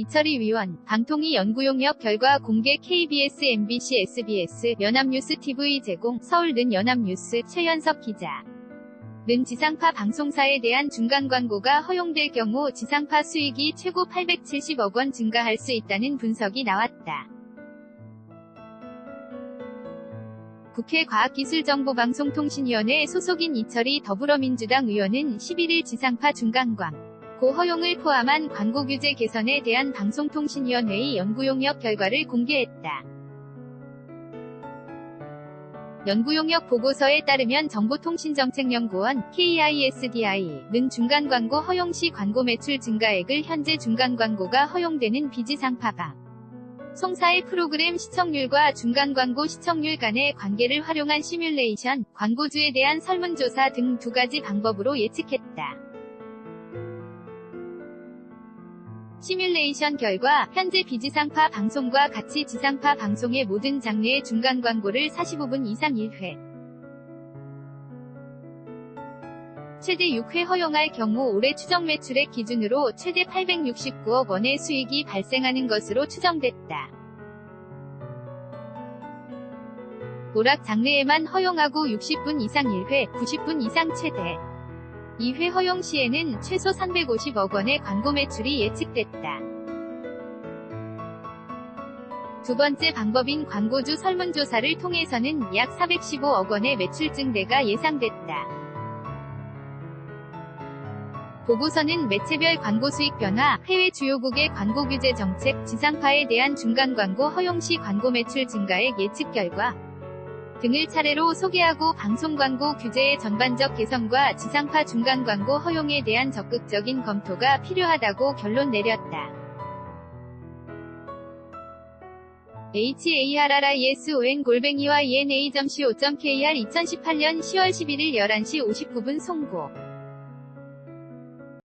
이철희 위원, 방통위 연구용역 결과 공개 KBS, MBC, SBS, 연합뉴스 TV 제공, 서울 는 연합뉴스, 최연석 기자. 는 지상파 방송사에 대한 중간 광고가 허용될 경우 지상파 수익이 최고 870억 원 증가할 수 있다는 분석이 나왔다. 국회 과학기술정보방송통신위원회 소속인 이철희 더불어민주당 의원은 11일 지상파 중간광 고 허용을 포함한 광고 규제 개선에 대한 방송통신위원회의 연구용역 결과를 공개했다. 연구용역 보고서에 따르면 정보통신정책연구원 KISDI는 중간 광고 허용 시 광고 매출 증가액을 현재 중간 광고가 허용되는 비지상파방 송사의 프로그램 시청률과 중간 광고 시청률 간의 관계를 활용한 시뮬레이션, 광고주에 대한 설문조사 등 두 가지 방법으로 예측했다. 시뮬레이션 결과 현재 비지상파 방송과 같이 지상파 방송의 모든 장르의 중간 광고를 45분 이상 1회 최대 6회 허용할 경우 올해 추정 매출액 기준으로 최대 869억 원의 수익이 발생하는 것으로 추정됐다. 오락 장르에만 허용하고 60분 이상 1회, 90분 이상 최대 2회 허용 시에는 최소 350억 원의 광고 매출이 예측됐다. 두 번째 방법인 광고주 설문조사를 통해서는 약 415억 원의 매출 증대가 예상됐다. 보고서는 매체별 광고 수익 변화, 해외 주요국의 광고 규제 정책, 지상파에 대한 중간 광고 허용 시 광고 매출 증가액 예측 결과 등을 차례로 소개하고 방송 광고 규제의 전반적 개선과 지상파 중간 광고 허용에 대한 적극적인 검토가 필요하다고 결론 내렸다. harrison 골뱅이와 ena.co.kr 2018년 10월 11일 11시 59분 송고